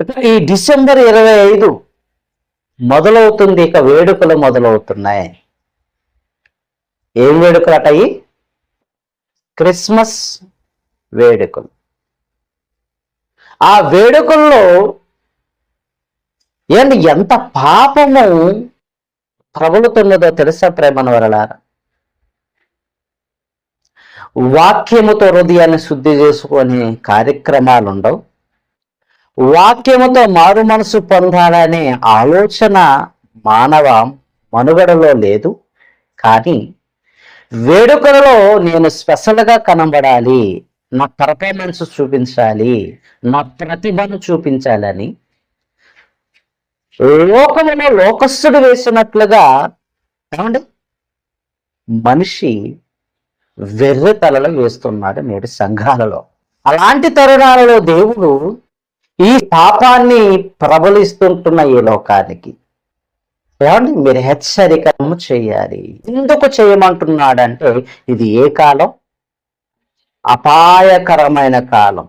ఈ డిసెంబర్ ఇరవై ఐదు మొదలవుతుంది ఇక వేడుకలు మొదలవుతున్నాయి. ఏం వేడుకలు అటయి క్రిస్మస్ వేడుకలు. ఆ వేడుకల్లో ఏంటి ఎంత పాపము ప్రబలుతున్నదో తెలుసా ప్రేమను వరలారా? వాక్యముతో హృదయాన్ని శుద్ధి చేసుకునే కార్యక్రమాలు ఉండవు వాక్యముతో మారు మనసు పొందాలనే ఆలోచన మానవ మనుగడలో లేదు. కానీ వేడుకలలో నేను స్పెషల్గా కనబడాలి. నా పర్ఫార్మెన్స్ చూపించాలి. నా ప్రతిభను చూపించాలని. లోకములో లోకస్తుడు వేసినట్లుగా ఏమండి? మనిషి వెర్రి తలలో వేస్తున్నాడు నేటి సంఘాలలో. అలాంటి తరుణాలలో దేవుడు ఈ పాపాన్ని ప్రబలిస్తుంటున్న ఈ లోకానికి. ఏమండి? మీరు హెచ్చరికము చేయాలి. ఎందుకు చేయమంటున్నాడంటే ఇది ఏ కాలం? అపాయకరమైన కాలం.